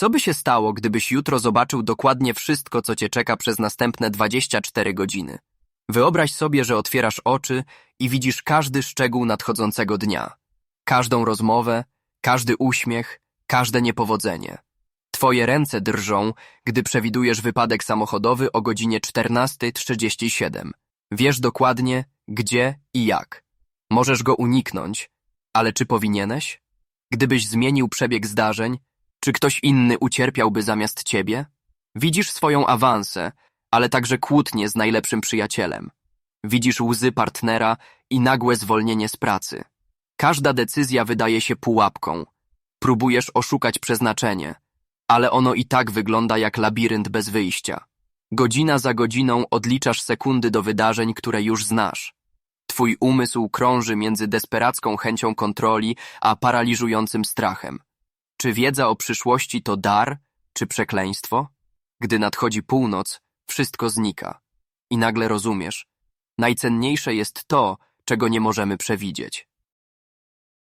Co by się stało, gdybyś jutro zobaczył dokładnie wszystko, co cię czeka przez następne 24 godziny? Wyobraź sobie, że otwierasz oczy i widzisz każdy szczegół nadchodzącego dnia. Każdą rozmowę, każdy uśmiech, każde niepowodzenie. Twoje ręce drżą, gdy przewidujesz wypadek samochodowy o godzinie 14.37. Wiesz dokładnie, gdzie i jak. Możesz go uniknąć, ale czy powinieneś? Gdybyś zmienił przebieg zdarzeń, czy ktoś inny ucierpiałby zamiast ciebie? Widzisz swoją awansę, ale także kłótnię z najlepszym przyjacielem. Widzisz łzy partnera i nagłe zwolnienie z pracy. Każda decyzja wydaje się pułapką. Próbujesz oszukać przeznaczenie, ale ono i tak wygląda jak labirynt bez wyjścia. Godzina za godziną odliczasz sekundy do wydarzeń, które już znasz. Twój umysł krąży między desperacką chęcią kontroli a paraliżującym strachem. Czy wiedza o przyszłości to dar, czy przekleństwo? Gdy nadchodzi północ, wszystko znika. I nagle rozumiesz. Najcenniejsze jest to, czego nie możemy przewidzieć.